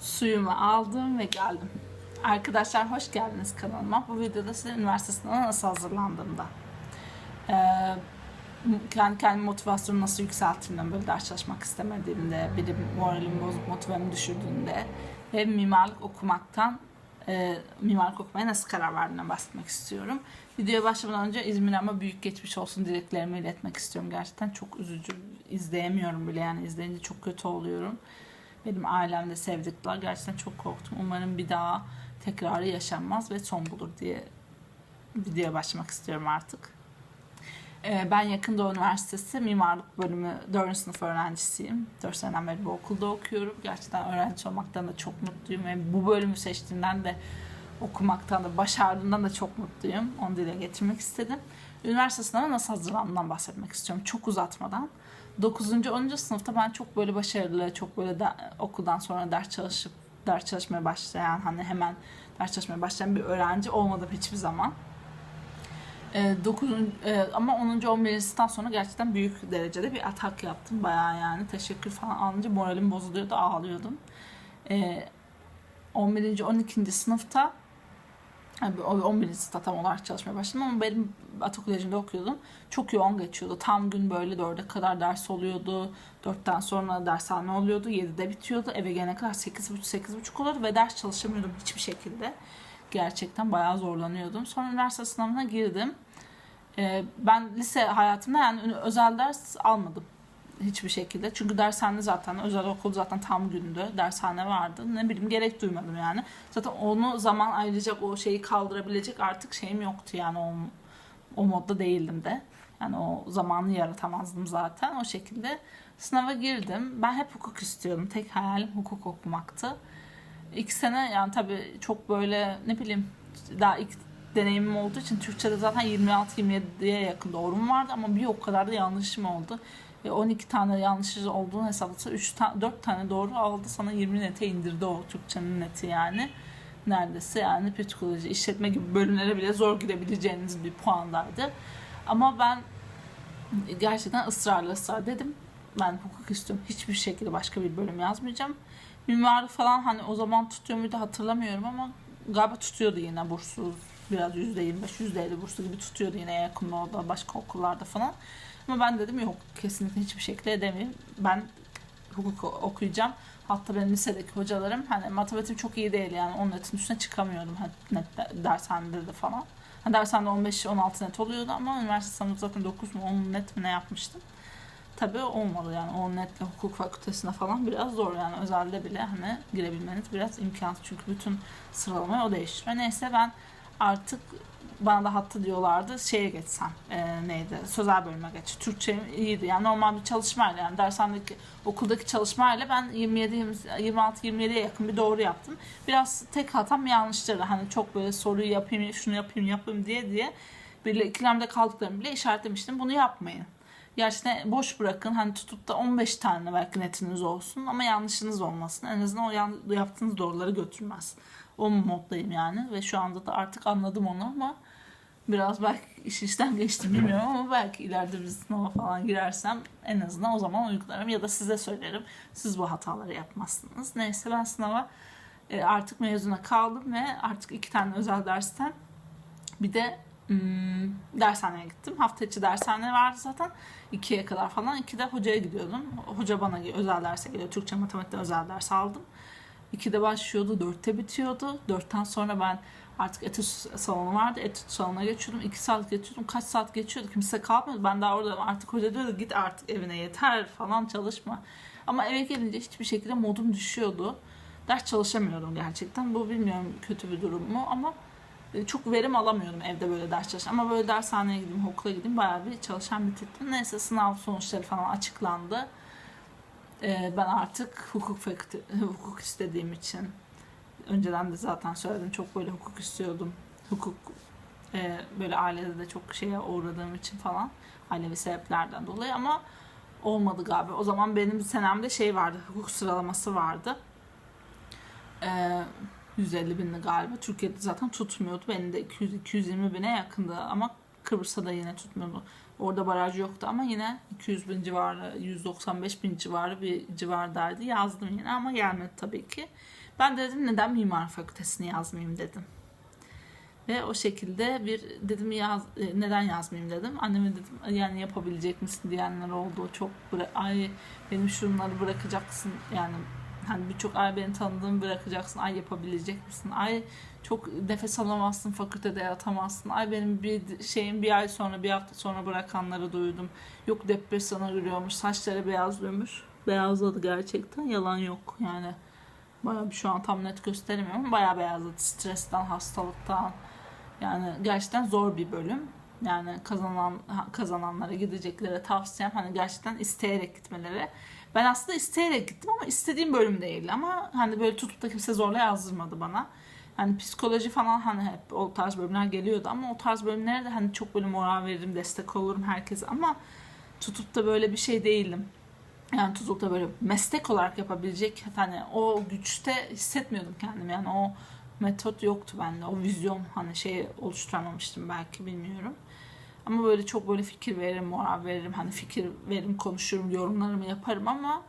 Suyumu aldım ve geldim. Arkadaşlar hoş geldiniz kanalıma. Bu videoda size üniversite sınavına nasıl hazırlandığımda. Kendi kendime motivasyonu nasıl yükselttiğimden, böyle ders çalışmak istemediğimde, benim moralim bozuk, motivamı düşürdüğünde ve mimarlık okumaktan e, mimarlık okumaya nasıl karar verdiğimden bahsetmek istiyorum. Videoya başlamadan önce İzmir ama büyük geçmiş olsun dileklerimi iletmek istiyorum. Gerçekten çok üzücü. izleyemiyorum bile yani izleyince çok kötü oluyorum. Benim ailemde sevdikler. Gerçekten çok korktum. Umarım bir daha tekrarı yaşanmaz ve son bulur diye videoya başlamak istiyorum artık. Ee, Ben Yakın Doğu Üniversitesi Mimarlık Bölümü 4. sınıf öğrencisiyim. 4 seneden beri bu okulda okuyorum. Gerçekten öğrenci olmaktan da çok mutluyum ve bu bölümü seçtiğimden de okumaktan da başardığımdan da çok mutluyum. Onu dile getirmek istedim. Üniversite sınavına nasıl hazırlandığımdan bahsetmek istiyorum. Çok uzatmadan. 9. 10. sınıfta ben çok böyle başarılı, çok böyle de, okuldan sonra ders çalışıp ders çalışmaya başlayan, hani hemen ders çalışmaya başlayan bir öğrenci olmadım hiçbir zaman. E, 9. e, ama 10. 11. sınıftan sonra gerçekten büyük derecede bir atak yaptım. Bayağı yani teşekkür falan alınca moralim bozuluyordu, ağlıyordum. E, 11. 12. sınıfta yani 11. sınıfta tam olarak çalışmaya başladım ama benim Atatürk Koleji'nde okuyordum. Çok yoğun geçiyordu. Tam gün böyle 4'e kadar ders oluyordu. 4'ten sonra dershane oluyordu. 7'de bitiyordu. Eve gelene kadar 8.30-8.30 oluyordu ve ders çalışamıyordum hiçbir şekilde. Gerçekten bayağı zorlanıyordum. Sonra üniversite sınavına girdim. Ee, ben lise hayatımda yani özel ders almadım hiçbir şekilde. Çünkü dershane zaten özel okul zaten tam gündü. Dershane vardı. Ne bileyim gerek duymadım yani. Zaten onu zaman ayıracak o şeyi kaldırabilecek artık şeyim yoktu yani o, o modda değildim de. Yani o zamanı yaratamazdım zaten o şekilde. Sınava girdim. Ben hep hukuk istiyordum. Tek hayalim hukuk okumaktı. İki sene yani tabii çok böyle ne bileyim daha ilk deneyimim olduğu için Türkçe'de zaten 26-27'ye yakın doğrum vardı ama bir o kadar da yanlışım oldu. Ve 12 tane yanlış olduğunu hesaplatsa 3 ta- 4 tane doğru aldı sana 20 nete indirdi o Türkçenin neti yani. Neredeyse yani psikoloji, işletme gibi bölümlere bile zor girebileceğiniz bir puandaydı. Ama ben gerçekten ısrarla ısrar dedim. Ben hukuk istiyorum. Hiçbir şekilde başka bir bölüm yazmayacağım. Mimarlık falan hani o zaman tutuyor muydu hatırlamıyorum ama galiba tutuyordu yine burslu biraz %25, %50 burslu gibi tutuyordu yine yakın orada başka okullarda falan. Ama ben dedim yok kesinlikle hiçbir şekilde edemeyim. Ben hukuk okuyacağım. Hatta benim lisedeki hocalarım hani matematiğim çok iyi değil yani onun netin üstüne çıkamıyordum hani net dershanede de falan. Hani dershanede 15-16 net oluyordu ama üniversite sınavı zaten 9 mu 10 net mi ne yapmıştım. Tabii olmadı yani o netle hukuk fakültesine falan biraz zor yani özelde bile hani girebilmeniz biraz imkansız çünkü bütün sıralamayı o değiştiriyor. Neyse ben artık bana da hatta diyorlardı şeye geçsem e, neydi sözel bölüme geç. Türkçe iyiydi yani normal bir çalışmayla yani dershanedeki okuldaki çalışmayla ben 27 26 27'ye yakın bir doğru yaptım. Biraz tek hatam yanlışları hani çok böyle soruyu yapayım şunu yapayım yapayım diye diye bir ikilemde kaldıklarımı bile işaretlemiştim. Bunu yapmayın. Gerçekten boş bırakın. Hani tutup da 15 tane belki netiniz olsun ama yanlışınız olmasın. En azından o yan, yaptığınız doğruları götürmez. O moddayım yani ve şu anda da artık anladım onu ama biraz belki iş işten geçtim bilmiyorum ama belki ileride bir sınava falan girersem en azından o zaman uygularım ya da size söylerim. Siz bu hataları yapmazsınız. Neyse ben sınava e, artık mezuna kaldım ve artık iki tane özel dersten bir de hmm, dershaneye gittim. Hafta içi dershane vardı zaten. ikiye kadar falan. İkide hocaya gidiyordum. Hoca bana özel derse geliyor. Türkçe matematikte özel ders aldım. 2'de başlıyordu, 4'te bitiyordu. 4'ten sonra ben artık etüt salonu vardı. Etüt salonuna geçiyordum. 2 saat geçiyordum. Kaç saat geçiyordu? Kimse kalmıyordu. Ben daha orada artık hoca diyordu git artık evine yeter falan çalışma. Ama eve gelince hiçbir şekilde modum düşüyordu. Ders çalışamıyordum gerçekten. Bu bilmiyorum kötü bir durum mu ama çok verim alamıyordum evde böyle ders çalışan. Ama böyle dershaneye gideyim, okula gideyim bayağı bir çalışan bitirdim. Neyse sınav sonuçları falan açıklandı. Ee, ben artık hukuk fakülte, hukuk istediğim için önceden de zaten söyledim çok böyle hukuk istiyordum. Hukuk e, böyle ailede de çok şeye uğradığım için falan ailevi sebeplerden dolayı ama olmadı galiba. O zaman benim senemde şey vardı hukuk sıralaması vardı. Ee, 150 bindi galiba. Türkiye'de zaten tutmuyordu. Benim de 200-220 bine yakındı ama Kıbrıs'ta da yine tutmuyordu. Orada baraj yoktu ama yine 200 bin civarı, 195 bin civarı bir civardaydı. Yazdım yine ama gelmedi tabii ki. Ben de dedim neden mimar fakültesini yazmayayım dedim. Ve o şekilde bir dedim yaz, e, neden yazmayayım dedim. Anneme dedim yani yapabilecek misin diyenler oldu. Çok ay benim şunları bırakacaksın yani hani birçok ay beni tanıdığım bırakacaksın. Ay yapabilecek misin? Ay çok nefes alamazsın fakültede yatamazsın. Ay benim bir şeyim bir ay sonra bir hafta sonra bırakanları duydum. Yok depresyona giriyormuş. Saçları beyazlıyormuş. Beyazladı gerçekten. Yalan yok yani. Bayağı bir şu an tam net gösteremiyorum ama bayağı beyazladı. Stresten, hastalıktan. Yani gerçekten zor bir bölüm. Yani kazanan kazananlara gideceklere tavsiyem hani gerçekten isteyerek gitmeleri. Ben aslında isteyerek gittim ama istediğim bölüm değil ama hani böyle tutup da kimse zorla yazdırmadı bana. Hani psikoloji falan hani hep o tarz bölümler geliyordu ama o tarz bölümlere de hani çok böyle moral veririm, destek olurum herkese ama tutup da böyle bir şey değilim. Yani tutup da böyle meslek olarak yapabilecek hani o güçte hissetmiyordum kendimi. Yani o metot yoktu bende. O vizyon hani şey oluşturamamıştım belki bilmiyorum. Ama böyle çok böyle fikir veririm, moral veririm. Hani fikir veririm, konuşurum, yorumlarımı yaparım ama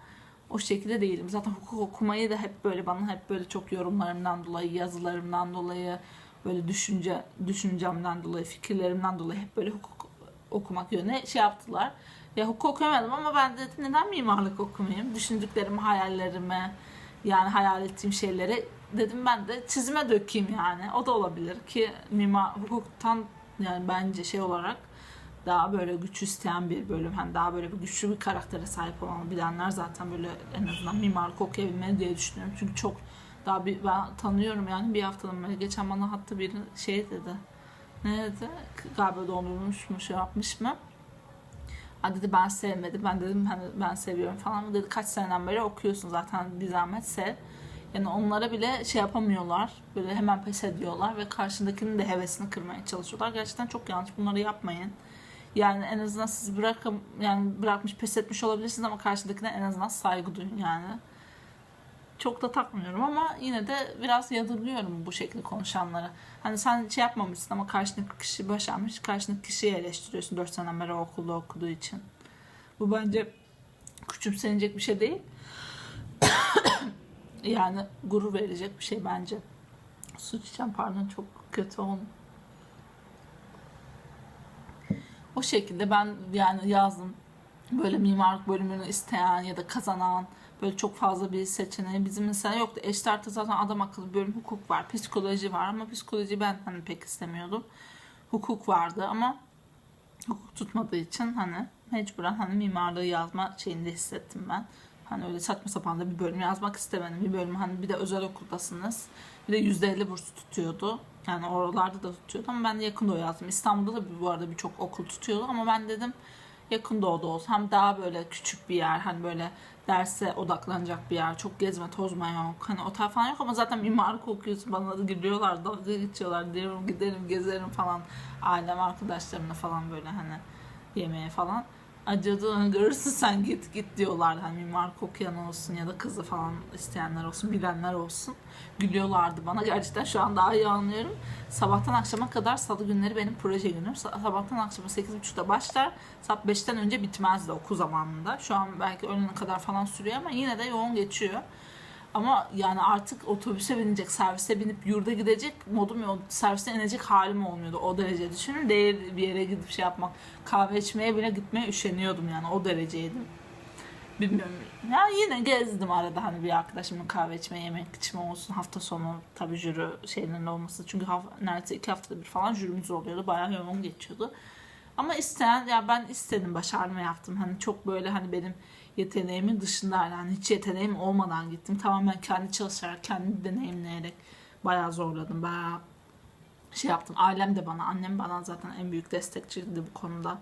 o şekilde değilim. Zaten hukuk okumayı da hep böyle bana hep böyle çok yorumlarımdan dolayı, yazılarımdan dolayı, böyle düşünce düşüncemden dolayı, fikirlerimden dolayı hep böyle hukuk okumak yönüne şey yaptılar. Ya hukuk okuyamadım ama ben dedim neden mimarlık okumayayım? Düşündüklerimi, hayallerimi, yani hayal ettiğim şeyleri dedim ben de çizime dökeyim yani. O da olabilir ki mimar hukuktan yani bence şey olarak daha böyle güç isteyen bir bölüm. Hani daha böyle bir güçlü bir karaktere sahip olan bilenler zaten böyle en azından mimarlık okuyabilmeli diye düşünüyorum. Çünkü çok daha bir ben tanıyorum yani bir haftadan beri geçen bana hatta biri şey dedi. Ne dedi? Galiba dondurmuş mu şey yapmış mı? Ha dedi ben sevmedim. Ben dedim hani ben seviyorum falan dedi. Kaç seneden beri okuyorsun zaten bir zahmet sev. Yani onlara bile şey yapamıyorlar. Böyle hemen pes ediyorlar ve karşındakinin de hevesini kırmaya çalışıyorlar. Gerçekten çok yanlış. Bunları yapmayın. Yani en azından siz bırakın yani bırakmış pes etmiş olabilirsiniz ama karşıdakine en azından saygı duyun yani. Çok da takmıyorum ama yine de biraz yadırlıyorum bu şekilde konuşanlara. Hani sen şey yapmamışsın ama karşındaki kişi başarmış, karşındaki kişiyi eleştiriyorsun 4 seneden beri okulda okuduğu için. Bu bence küçümsenecek bir şey değil. Yani gurur verecek bir şey bence. Su içeceğim pardon çok kötü oldu. O şekilde ben yani yazdım. Böyle mimarlık bölümünü isteyen ya da kazanan böyle çok fazla bir seçeneği bizim mesela yoktu. Eştart'ta zaten adam akıllı bölüm hukuk var, psikoloji var ama psikoloji ben hani pek istemiyordum. Hukuk vardı ama hukuk tutmadığı için hani mecburen hani mimarlığı yazma şeyinde hissettim ben. Hani öyle saçma sapan da bir bölüm yazmak istemedim. Bir bölüm hani bir de özel okuldasınız. Bir de %50 burs tutuyordu. Yani oralarda da tutuyordu ama ben de yakın doğu yazdım. İstanbul'da da bu arada birçok okul tutuyordu ama ben dedim yakın doğuda olsa hem daha böyle küçük bir yer hani böyle derse odaklanacak bir yer çok gezme tozma yok hani otel falan yok ama zaten mimarlık okuyorsun bana da gülüyorlar dalga geçiyorlar diyorum giderim gezerim falan ailem arkadaşlarımla falan böyle hani yemeğe falan acıdığını görürsün sen git git diyorlardı hani mimarlık okuyan olsun ya da kızı falan isteyenler olsun bilenler olsun. Gülüyorlardı bana. Gerçekten şu an daha iyi anlıyorum. Sabahtan akşama kadar salı günleri benim proje günüm. Sa- sabahtan akşama 8.30'da başlar. Saat 5'ten önce bitmezdi okul zamanında. Şu an belki öğlene kadar falan sürüyor ama yine de yoğun geçiyor ama yani artık otobüse binecek, servise binip yurda gidecek modum yok. Servise inecek halim olmuyordu o derece. Düşünün değil bir yere gidip şey yapmak. Kahve içmeye bile gitmeye üşeniyordum yani o dereceydim. Bilmiyorum. Ya yine gezdim arada hani bir arkadaşımla kahve içme, yemek içme olsun. Hafta sonu tabii jüri şeylerinin olması. Çünkü haf- neredeyse iki haftada bir falan jürimiz oluyordu. Bayağı yoğun geçiyordu. Ama isteyen ya ben istedim başardım ve yaptım. Hani çok böyle hani benim yeteneğimin dışında yani hiç yeteneğim olmadan gittim. Tamamen kendi çalışarak, kendi deneyimleyerek bayağı zorladım. Bayağı şey yaptım. Ailem de bana, annem bana zaten en büyük destekçiydi bu konuda.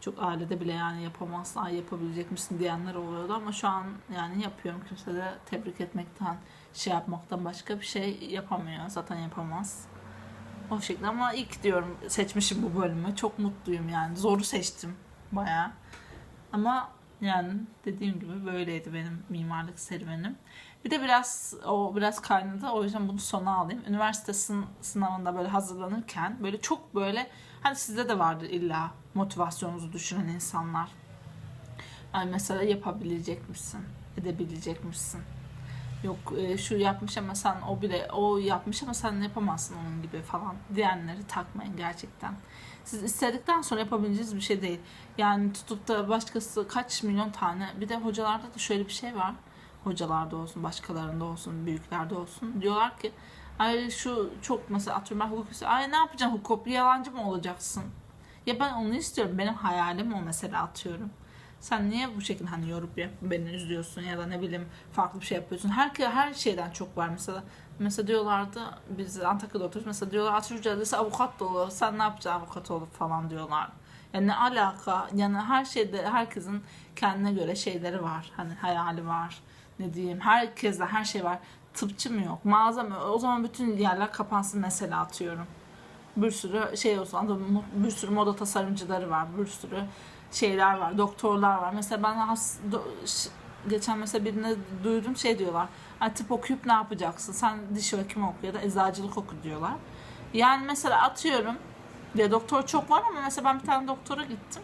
Çok ailede bile yani yapamazsın, yapabilecek misin diyenler oluyordu ama şu an yani yapıyorum. Kimse de tebrik etmekten, şey yapmaktan başka bir şey yapamıyor. Zaten yapamaz. O şekilde ama ilk diyorum seçmişim bu bölümü. Çok mutluyum yani. Zoru seçtim bayağı. Ama yani dediğim gibi böyleydi benim mimarlık serüvenim. Bir de biraz o biraz kaynadı. O yüzden bunu sona alayım. Üniversite sın- sınavında böyle hazırlanırken böyle çok böyle hani sizde de vardır illa motivasyonunuzu düşünen insanlar. Yani mesela yapabilecek misin? Edebilecek misin? Yok e, şu yapmış ama sen o bile o yapmış ama sen yapamazsın onun gibi falan diyenleri takmayın gerçekten. Siz istedikten sonra yapabileceğiniz bir şey değil. Yani tutup da başkası kaç milyon tane bir de hocalarda da şöyle bir şey var. Hocalarda olsun, başkalarında olsun, büyüklerde olsun. Diyorlar ki ay şu çok mesela atıyorum ben hukuk. Ay ne yapacaksın hukuk? Yalancı mı olacaksın? Ya ben onu istiyorum. Benim hayalim o mesela atıyorum. Sen niye bu şekilde hani yorum yap beni üzüyorsun ya da ne bileyim farklı bir şey yapıyorsun. Her her şeyden çok var mesela. Mesela diyorlardı biz Antakya'da oturuyoruz. Mesela diyorlar Atatürk Caddesi avukat dolu. Sen ne yapacaksın avukat olup falan diyorlar. Yani ne alaka? Yani her şeyde herkesin kendine göre şeyleri var. Hani hayali var. Ne diyeyim? Herkeste her şey var. Tıpçı mı yok? Mağaza mı? O zaman bütün yerler kapansın mesela atıyorum. Bir sürü şey olsun. Adam bir sürü moda tasarımcıları var. Bir sürü şeyler var. Doktorlar var. Mesela ben has, do- geçen mesela birine duydum şey diyorlar. Hani tıp okuyup ne yapacaksın? Sen diş hekimi oku ya da eczacılık oku diyorlar. Yani mesela atıyorum ya doktor çok var ama mesela ben bir tane doktora gittim.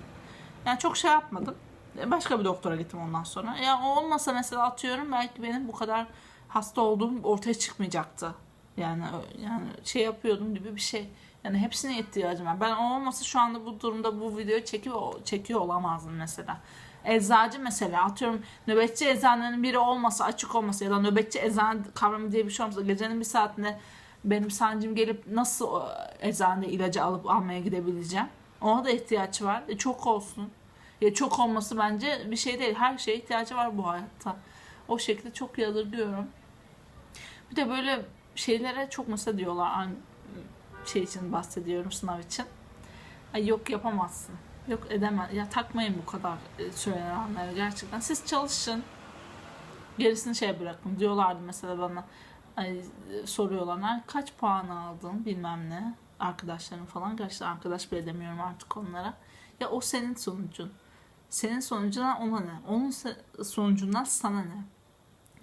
Yani çok şey yapmadım. E, Başka bir doktora gittim ondan sonra. Ya o olmasa mesela atıyorum belki benim bu kadar hasta olduğum ortaya çıkmayacaktı. Yani yani şey yapıyordum gibi bir şey. Yani hepsine ihtiyacım var. Ben olmasa şu anda bu durumda bu videoyu çekiyor çekiyor olamazdım mesela. Eczacı mesela atıyorum nöbetçi eczanenin biri olmasa açık olmasa ya da nöbetçi eczane kavramı diye bir şey olmasa gecenin bir saatinde benim sancım gelip nasıl o eczanede ilacı alıp almaya gidebileceğim? Ona da ihtiyaç var. E, çok olsun. Ya çok olması bence bir şey değil. Her şeye ihtiyacı var bu hayatta. O şekilde çok yadırgıyorum. Bir de böyle şeylere çok mesela diyorlar hani şey için bahsediyorum sınav için. Ay yok yapamazsın. Yok edemez. Ya takmayın bu kadar e, söylenenleri gerçekten. Siz çalışın. Gerisini şey bırakın. Diyorlardı mesela bana. Ay, soruyorlar. "Ay, Kaç puan aldın bilmem ne. Arkadaşlarım falan. Gerçekten arkadaş bile demiyorum artık onlara. Ya o senin sonucun. Senin sonucundan ona ne? Onun sonucundan sana ne?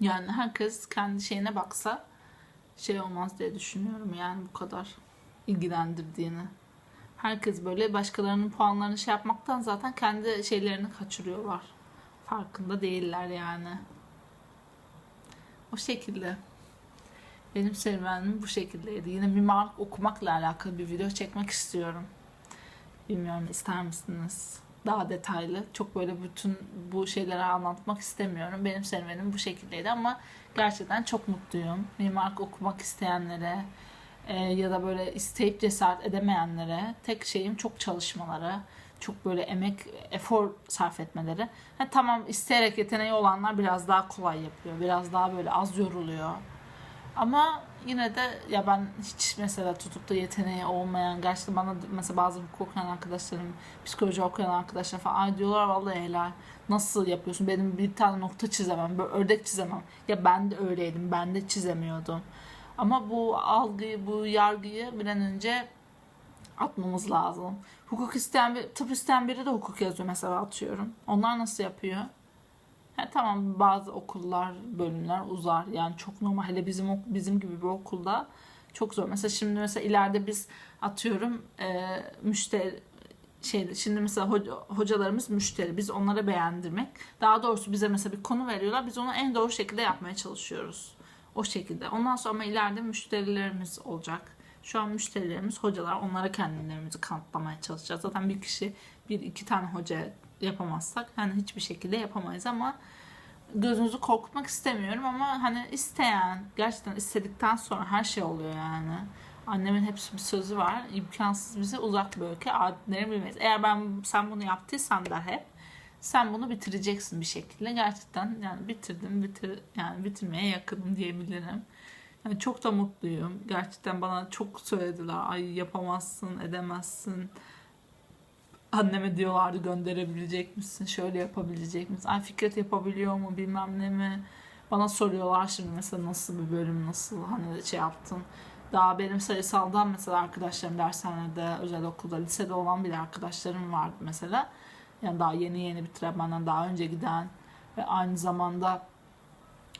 Yani herkes kendi şeyine baksa şey olmaz diye düşünüyorum yani bu kadar ilgilendirdiğini. Herkes böyle başkalarının puanlarını şey yapmaktan zaten kendi şeylerini kaçırıyorlar. Farkında değiller yani. O şekilde. Benim serüvenim bu şekildeydi. Yine mimarlık okumakla alakalı bir video çekmek istiyorum. Bilmiyorum ister misiniz? Daha detaylı. Çok böyle bütün bu şeyleri anlatmak istemiyorum. Benim serüvenim bu şekildeydi ama gerçekten çok mutluyum. Mimarlık okumak isteyenlere e, ya da böyle isteyip cesaret edemeyenlere tek şeyim çok çalışmaları. Çok böyle emek, efor sarf etmeleri. Ha, tamam isteyerek yeteneği olanlar biraz daha kolay yapıyor. Biraz daha böyle az yoruluyor. Ama yine de ya ben hiç mesela tutup da yeteneği olmayan gerçekten bana mesela bazı hukuk okuyan arkadaşlarım, psikoloji okuyan arkadaşlar falan ay diyorlar vallahi helal. Nasıl yapıyorsun? Benim bir tane nokta çizemem, böyle ördek çizemem. Ya ben de öyleydim. Ben de çizemiyordum. Ama bu algıyı, bu yargıyı bir an önce atmamız lazım. Hukuk isteyen bir, tıp isteyen biri de hukuk yazıyor mesela atıyorum. Onlar nasıl yapıyor? Ha, tamam bazı okullar, bölümler uzar. Yani çok normal. Hele bizim bizim gibi bir okulda çok zor. Mesela şimdi mesela ileride biz atıyorum e, müşteri şey şimdi mesela hoca- hocalarımız müşteri. Biz onlara beğendirmek. Daha doğrusu bize mesela bir konu veriyorlar. Biz onu en doğru şekilde yapmaya çalışıyoruz. O şekilde. Ondan sonra ileride müşterilerimiz olacak. Şu an müşterilerimiz hocalar. Onlara kendilerimizi kanıtlamaya çalışacağız. Zaten bir kişi bir iki tane hoca yapamazsak hani hiçbir şekilde yapamayız ama gözünüzü korkutmak istemiyorum ama hani isteyen gerçekten istedikten sonra her şey oluyor yani. Annemin hepsi bir sözü var. İmkansız bize uzak bir ülke. Adetleri bilmeyiz. Eğer ben sen bunu yaptıysan da hep sen bunu bitireceksin bir şekilde. Gerçekten yani bitirdim, bitir yani bitirmeye yakınım diyebilirim. Yani çok da mutluyum. Gerçekten bana çok söylediler. Ay yapamazsın, edemezsin. Anneme diyorlardı gönderebilecek misin? Şöyle yapabilecek misin? Ay Fikret yapabiliyor mu? Bilmem ne mi? Bana soruyorlar şimdi mesela nasıl bir bölüm, nasıl hani şey yaptın. Daha benim sayısaldan mesela arkadaşlarım dershanede, özel okulda, lisede olan bile arkadaşlarım vardı mesela. Yani daha yeni yeni bitiren benden daha önce giden ve aynı zamanda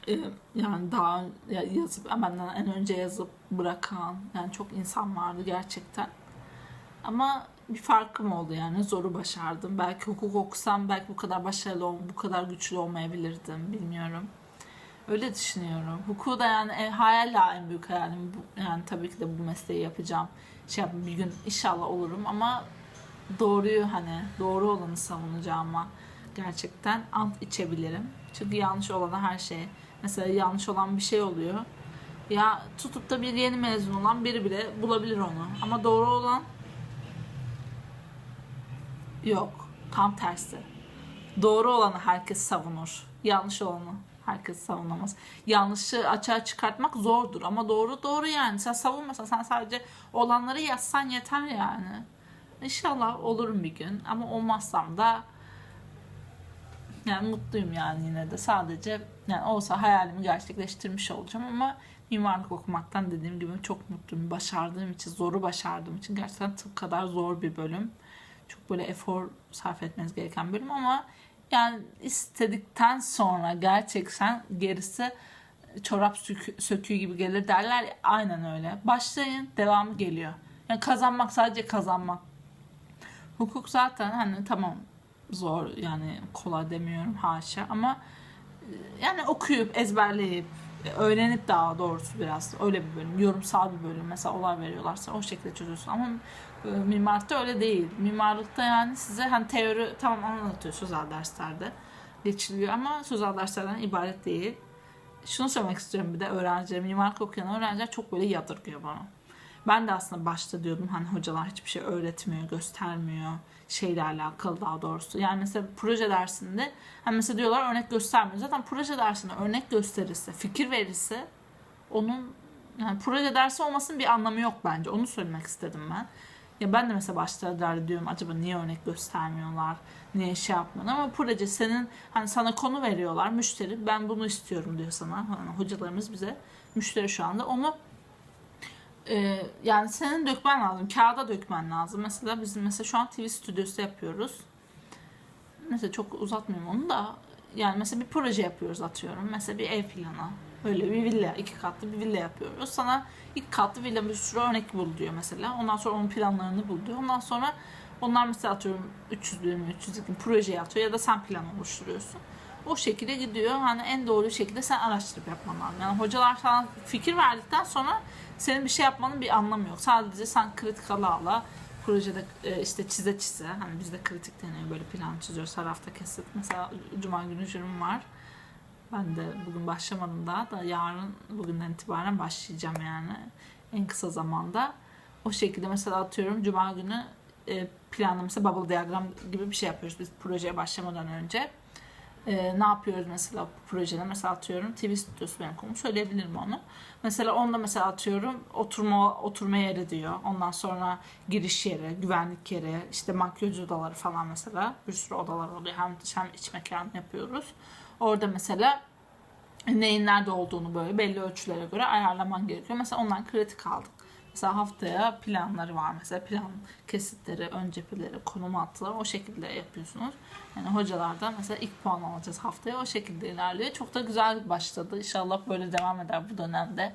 e, yani daha ya- yazıp benden en önce yazıp bırakan yani çok insan vardı gerçekten. Ama bir farkım oldu yani zoru başardım. Belki hukuk okusam belki bu kadar başarılı ol, bu kadar güçlü olmayabilirdim bilmiyorum. Öyle düşünüyorum. Hukuku da yani e, hayalla en büyük hayalim. Yani tabii ki de bu mesleği yapacağım. Şey yap, bir gün inşallah olurum ama doğruyu hani doğru olanı savunacağıma gerçekten ant içebilirim. Çünkü yanlış olana her şey. Mesela yanlış olan bir şey oluyor. Ya tutup da bir yeni mezun olan biri bile bulabilir onu. Ama doğru olan yok. Tam tersi. Doğru olanı herkes savunur. Yanlış olanı herkes savunamaz. Yanlışı açığa çıkartmak zordur ama doğru doğru yani. Sen savunmasan sen sadece olanları yazsan yeter yani. İnşallah olurum bir gün ama olmazsam da yani mutluyum yani yine de sadece yani olsa hayalimi gerçekleştirmiş olacağım ama mimarlık okumaktan dediğim gibi çok mutluyum. Başardığım için, zoru başardığım için gerçekten tıp kadar zor bir bölüm. Çok böyle efor sarf etmeniz gereken bölüm ama yani istedikten sonra gerçekten gerisi çorap sök- söküğü gibi gelir derler ya, aynen öyle. Başlayın devamı geliyor. Yani kazanmak sadece kazanmak. Hukuk zaten hani tamam zor yani kolay demiyorum haşa ama e, yani okuyup ezberleyip e, öğrenip daha doğrusu biraz öyle bir bölüm yorumsal bir bölüm mesela olay veriyorlarsa o şekilde çözüyorsun. Ama e, mimarlıkta öyle değil. Mimarlıkta yani size hani teori tamam anlatıyor sözel derslerde geçiliyor ama sözel derslerden ibaret değil. Şunu söylemek istiyorum bir de öğrenciler mimarlık okuyan öğrenciler çok böyle yadırgıyor bana ben de aslında başta diyordum hani hocalar hiçbir şey öğretmiyor, göstermiyor şeyle alakalı daha doğrusu. Yani mesela proje dersinde hani mesela diyorlar örnek göstermiyor. Zaten proje dersinde örnek gösterirse, fikir verirse onun yani proje dersi olmasının bir anlamı yok bence. Onu söylemek istedim ben. Ya ben de mesela başlarda diyorum acaba niye örnek göstermiyorlar, niye şey yapmıyorlar ama proje senin hani sana konu veriyorlar müşteri ben bunu istiyorum diyor sana. Hani hocalarımız bize müşteri şu anda onu ee, yani senin dökmen lazım. Kağıda dökmen lazım. Mesela bizim mesela şu an TV stüdyosu yapıyoruz. Mesela çok uzatmıyorum onu da. Yani mesela bir proje yapıyoruz atıyorum. Mesela bir ev planı. Böyle bir villa, iki katlı bir villa yapıyoruz. Sana ilk katlı villa bir sürü örnek bul diyor mesela. Ondan sonra onun planlarını bul diyor. Ondan sonra onlar mesela atıyorum 300 bölüm, 300 proje atıyor ya da sen plan oluşturuyorsun. O şekilde gidiyor. Hani en doğru şekilde sen araştırıp yapman lazım. Yani hocalar sana fikir verdikten sonra senin bir şey yapmanın bir anlamı yok. Sadece sen kritik ala ala projede e, işte çize çize hani bizde kritik deniyor böyle plan çiziyoruz her hafta kesit. Mesela cuma günü jürim var. Ben de bugün başlamadım daha da yarın bugünden itibaren başlayacağım yani en kısa zamanda. O şekilde mesela atıyorum cuma günü e, mesela bubble diagram gibi bir şey yapıyoruz biz projeye başlamadan önce. Ee, ne yapıyoruz mesela bu projede? Mesela atıyorum TV stüdyosu benim konum söyleyebilirim onu. Mesela onda mesela atıyorum oturma oturma yeri diyor. Ondan sonra giriş yeri, güvenlik yeri, işte makyaj odaları falan mesela. Bir sürü odalar oluyor. Hem dış hem iç mekan yapıyoruz. Orada mesela neyin nerede olduğunu böyle belli ölçülere göre ayarlaman gerekiyor. Mesela ondan kritik aldık. Mesela haftaya planları var. Mesela plan kesitleri, ön cepheleri, konum attılar. O şekilde yapıyorsunuz. Yani hocalardan mesela ilk puan alacağız haftaya. O şekilde ilerliyor. Çok da güzel başladı. İnşallah böyle devam eder bu dönemde.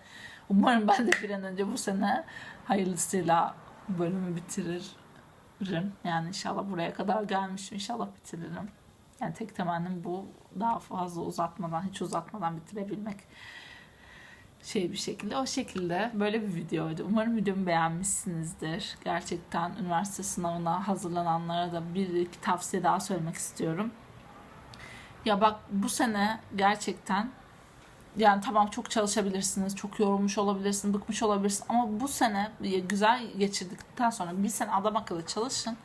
Umarım ben de bir an önce bu sene hayırlısıyla bölümü bitiririm. Yani inşallah buraya kadar gelmişim. İnşallah bitiririm. Yani tek temennim bu. Daha fazla uzatmadan, hiç uzatmadan bitirebilmek şey bir şekilde. O şekilde böyle bir videoydu. Umarım videomu beğenmişsinizdir. Gerçekten üniversite sınavına hazırlananlara da bir iki tavsiye daha söylemek istiyorum. Ya bak bu sene gerçekten yani tamam çok çalışabilirsiniz, çok yorulmuş olabilirsiniz, bıkmış olabilirsiniz ama bu sene güzel geçirdikten sonra bir sene adam akıllı çalışın.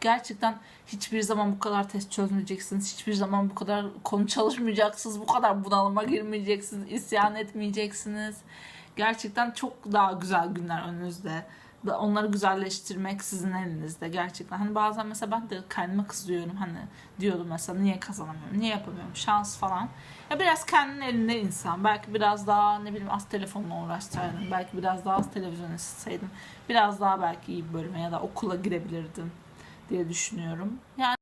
Gerçekten hiçbir zaman bu kadar test çözmeyeceksiniz, hiçbir zaman bu kadar konu çalışmayacaksınız, bu kadar bunalıma girmeyeceksiniz, isyan etmeyeceksiniz. Gerçekten çok daha güzel günler önünüzde. Onları güzelleştirmek sizin elinizde gerçekten. Hani bazen mesela ben de kendime kızıyorum hani diyordum mesela niye kazanamıyorum, niye yapamıyorum, şans falan. Ya biraz kendinin elinde insan. Belki biraz daha ne bileyim az telefonla uğraşsaydım. Belki biraz daha az televizyon izleseydim. Biraz daha belki iyi bir bölüme ya da okula girebilirdim diye düşünüyorum. Yani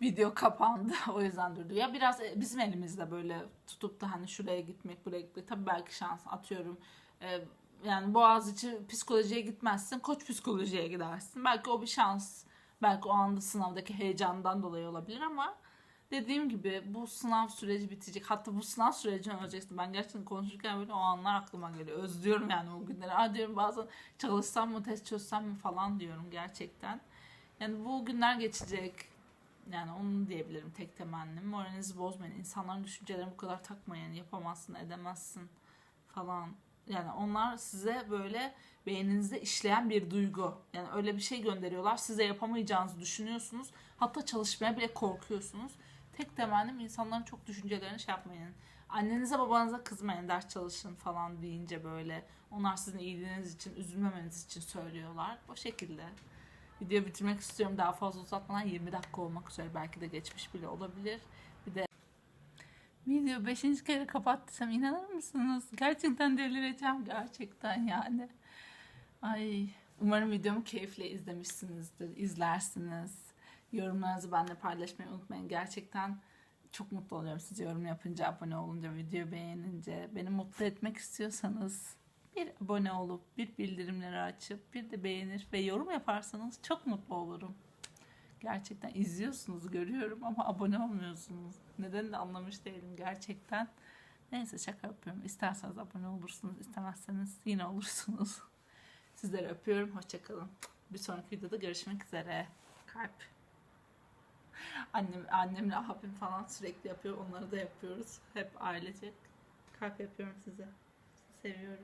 video kapandı. O yüzden durdu. Ya biraz e, bizim elimizde böyle tutup da hani şuraya gitmek, buraya gitmek. Tabii belki şans atıyorum. Ee, yani Boğaziçi psikolojiye gitmezsin. Koç psikolojiye gidersin. Belki o bir şans. Belki o anda sınavdaki heyecandan dolayı olabilir ama dediğim gibi bu sınav süreci bitecek. Hatta bu sınav sürecini öleceksin. Ben gerçekten konuşurken böyle o anlar aklıma geliyor. Özlüyorum yani o günleri. Aa diyorum bazen çalışsam mı, test çözsem mi falan diyorum gerçekten. Yani bu günler geçecek. Yani onu diyebilirim tek temennim. Moralinizi bozmayın. İnsanların düşüncelerini bu kadar takmayın. Yapamazsın, edemezsin falan. Yani onlar size böyle beyninizde işleyen bir duygu. Yani öyle bir şey gönderiyorlar. Size yapamayacağınızı düşünüyorsunuz. Hatta çalışmaya bile korkuyorsunuz. Tek temennim insanların çok düşüncelerini şey yapmayın. Annenize babanıza kızmayın ders çalışın falan deyince böyle. Onlar sizin iyiliğiniz için, üzülmemeniz için söylüyorlar. O şekilde. Video bitirmek istiyorum. Daha fazla uzatmadan 20 dakika olmak üzere. Belki de geçmiş bile olabilir. Bir de Video 5. kere kapattıysam inanır mısınız? Gerçekten delireceğim gerçekten yani. Ay umarım videomu keyifle izlemişsinizdir, izlersiniz. Yorumlarınızı benimle paylaşmayı unutmayın. Gerçekten çok mutlu oluyorum siz yorum yapınca, abone olunca, videoyu beğenince. Beni mutlu etmek istiyorsanız bir abone olup, bir bildirimleri açıp, bir de beğenir ve yorum yaparsanız çok mutlu olurum. Gerçekten izliyorsunuz, görüyorum ama abone olmuyorsunuz. Neden de anlamış değilim gerçekten. Neyse şaka yapıyorum. İsterseniz abone olursunuz, istemezseniz yine olursunuz. Sizleri öpüyorum. Hoşçakalın. Bir sonraki videoda görüşmek üzere. Kalp. Annem, annemle abim falan sürekli yapıyor. Onları da yapıyoruz. Hep ailecek. Kalp yapıyorum size. Seviyorum.